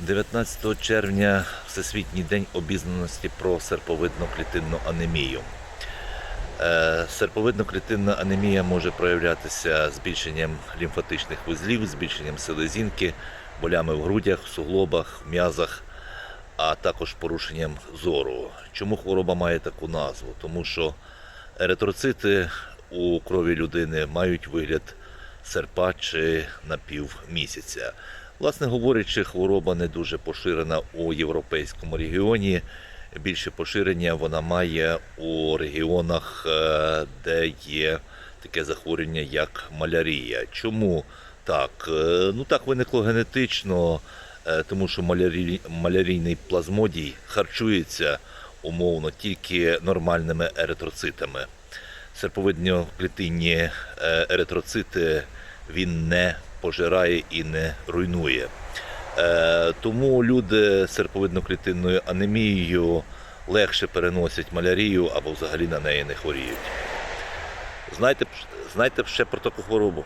19 червня Всесвітній день обізнаності про серповидно-клітинну анемію. Е, Серповидно-клітинна анемія може проявлятися збільшенням лімфатичних вузлів, збільшенням селезінки, болями в грудях, суглобах, м'язах, а також порушенням зору. Чому хвороба має таку назву? Тому що еритроцити у крові людини мають вигляд серпа чи напівмісяця. Власне говорячи, хвороба не дуже поширена у європейському регіоні. Більше поширення вона має у регіонах, е, де є таке захворювання, як малярія. Чому так? Е, Ну так виникло генетично, е, тому що малярій, малярійний плазмодій харчується умовно тільки нормальними еритроцитами. Серповидно-клітинні е, еритроцити він не пожирає і не руйнує. Е, Тому люди з серповидно-клітинною анемією легше переносять малярію або взагалі на неї не хворіють. Знайте, знайте ще про таку хворобу?